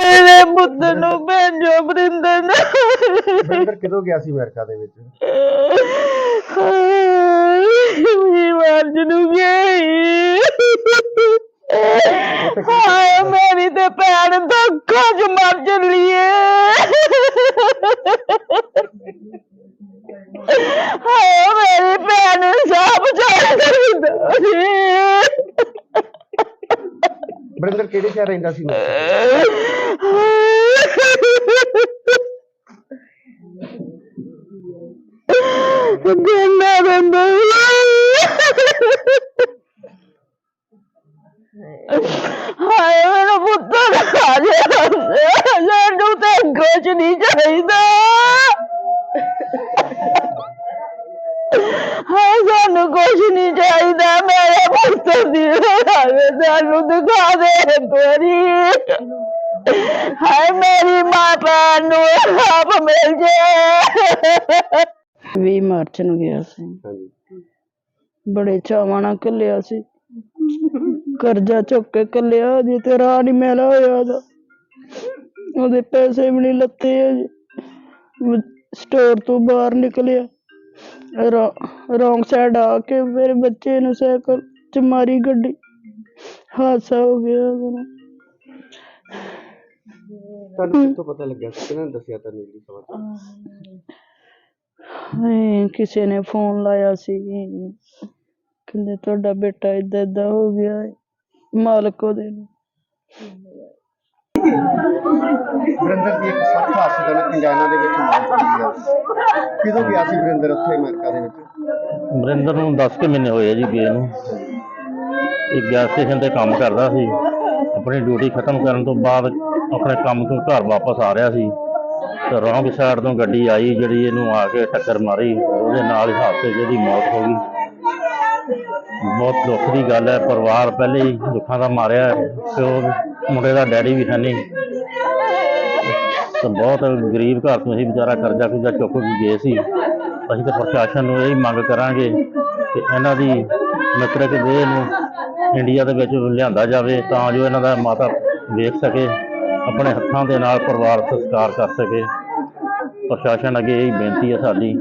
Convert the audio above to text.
ਮੇਰੇ ਪੁੱਤ ਨੂੰ ਭੇਜੋ ਬਰਿੰਦਰ ਨੂੰ। ਬ੍ਰਿੰਦਰ ਕਿਦੋਂ ਗਿਆ ਸੀ ਅਮਰੀਕਾ ਦੇ ਵਿੱਚ ਮੇਰੀ ਮਰਜ ਨੂੰ ਗਈ ਹਾਏ ਮੇਰੀ ਤੇ ਭੈਣ ਧੋਖਾ ਚ ਮਰ ਚੱਲੀਏ ਹਾਏ ਮੇਰੀ ਭੈਣ ਸਾਹ ਬਚਾ ਬ੍ਰਿੰਦਰ ਕਿਹੜੇ ਸ਼ਹਿਰ ਰਹਿੰਦਾ ਸੀ? ਅਮਰੀਕਾ? ਗੰਨਾ। ਹਾਏ ਮੇਰਾ ਪੁੱਤਰ ਆ ਜਾ ਸਾਨੂੰ ਤੇ ਕੁਝ ਨਹੀਂ ਚਾਹੀਦਾ ਹਾਏ ਸਾਨੂੰ ਕੁਝ ਨਹੀਂ ਚਾਹੀਦਾ ਮੇਰੇ ਪੁੱਤਰ ਦੀ ਹਾਏ ਸਾਨੂੰ ਦਿਖਾ ਦੇ ਤੋਰੀ ਹਾਏ ਮੇਰੀ ਮਾਤਾ ਨੂੰ ਆਪ ਮਿਲ ਜੇ 20 ਮਾਰਚ ਨੂੰ ਗਿਆ ਸੀ ਹਾਂਜੀ ਬੜੇ ਚਾਵਾਂ ਨਾਲ ਘੱਲਿਆ ਸੀ ਕਰਜ਼ਾ ਚੁੱਕ ਕੇ ਘੱਲਿਆ ਜੀ ਤੇ ਰਾਹ ਨਹੀਂ ਮਿਲਿਆ ਹੋਇਆ ਉਹਦਾ। ਉਹਦੇ ਪੈਸੇ ਵੀ ਨਹੀਂ ਲੱਤੇ ਅਜੇ ਸਟੋਰ ਤੋਂ ਬਾਹਰ ਨਿਕਲਿਆ। ਰੋਂਗ ਸਾਈਡ ਆ ਕੇ ਮੇਰੇ ਬੱਚੇ ਨੂੰ ਸਾਈਕਲ ਚ ਮਾਰੀ ਗੱਡੀ। ਹਾਦਸਾ ਹੋ ਗਿਆ ਉਹਦਾ। ਤੁਹਾਨੂੰ ਕਿੱਥੋਂ ਪਤਾ ਲੱਗਿਆ? ਸੀ ਕਿਹਨਾਂ ਨੇ ਦੱਸਿਆ ਤੁਹਾਨੂੰ ਜਿਹੜੀ ਖਬਰ? ਹਾਏ ਕਿਸੇ ਨੇ ਫੋਨ ਲਾਇਆ ਸੀ। ਕਹਿੰਦੇ ਤੁਹਾਡਾ ਬੇਟਾ ਏਦਾਂ ਏਦਾਂ ਹੋ ਗਿਆ। ਹੈ। ਮਾਲਕ ਉਹਦੇ ਨੂੰ। ਬ੍ਰਿੰਦਰ ਦੀ ਇੱਕ ਸਖਤ ਹਾਦਸੇ ਨਾਲ ਇੰਜਾਨਾ ਦੇ ਵਿੱਚ ਮੌਤ ਹੋਈ ਹੈ ਕਿਦੋਂ ਗਿਆ ਸੀ ਬ੍ਰਿੰਦਰ ਉੱਥੇ ਅਮਰੀਕਾ ਦੇ ਵਿੱਚ? ਵਰਿੰਦਰ ਨੂੰ 10 ਕੁ ਮਹੀਨੇ ਹੋਏ ਆ ਜੀ ਗਏ ਨੂੰ। ਇਹ ਗੈਸ ਸਟੇਸ਼ਨ ਤੇ ਕੰਮ ਕਰਦਾ ਸੀ। ਆਪਣੀ ਡਿਊਟੀ ਖਤਮ ਕਰਨ ਤੋਂ ਬਾਅਦ ਆਪਣੇ ਕੰਮ ਤੋਂ ਘਰ ਵਾਪਸ ਆ ਰਿਹਾ ਸੀ। ਤੇ ਰੌਂਗ ਸਾਈਡ ਤੋਂ ਗੱਡੀ ਆਈ ਜਿਹੜੀ ਇਹਨੂੰ ਆ ਕੇ ਟੱਕਰ ਮਾਰੀ। ਉਹਦੇ ਨਾਲ ਹੀ ਹਾਦਸੇ 'ਚ ਇਹਦੀ ਮੌਤ ਹੋ ਗਈ। ਬਹੁਤ ਦੁੱਖ ਦੀ ਗੱਲ ਹੈ, ਪਰਿਵਾਰ ਪਹਿਲੇ ਹੀ ਦੁੱਖਾਂ ਦਾ ਮਾਰਿਆ ਹੈ, ਤੇ ਉਹ ਮੁੰਡੇ ਦਾ ਡੈਡੀ ਵੀ ਹੈ ਨਹੀਂ। ਤੇ ਬਹੁਤ ਗਰੀਬ ਘਰ ਤੋਂ ਸੀ ਵਿਚਾਰਾ ਕਰਜ਼ਾ ਕੁਰਜ਼ਾ ਚੁੱਕ ਕੇ ਗਏ ਸੀ। ਅਸੀਂ ਤਾਂ ਪ੍ਰਸ਼ਾਸਨ ਨੂੰ ਇਹ ਮੰਗ ਕਰਾਂਗੇ ਕਿ ਇਹਨਾਂ ਦੀ ਮ੍ਰਿਤਕ ਦੇਹ ਨੂੰ ਇੰਡੀਆ ਦੇ ਵਿੱਚ ਲਿਆਂਦਾ ਜਾਵੇ, ਤਾਂ ਜੋ ਇਹਨਾਂ ਦਾ ਮਾਤਾ ਵੇਖ ਸਕੇ, ਆਪਣੇ ਹੱਥਾਂ ਦੇ ਨਾਲ ਪਰਿਵਾਰ ਸੰਸਕਾਰ ਕਰ ਸਕੇ। ਪ੍ਰਸ਼ਾਸਨ ਅੱਗੇ ਇਹ ਬੇਨਤੀ ਹੈ ਸਾਡੀ।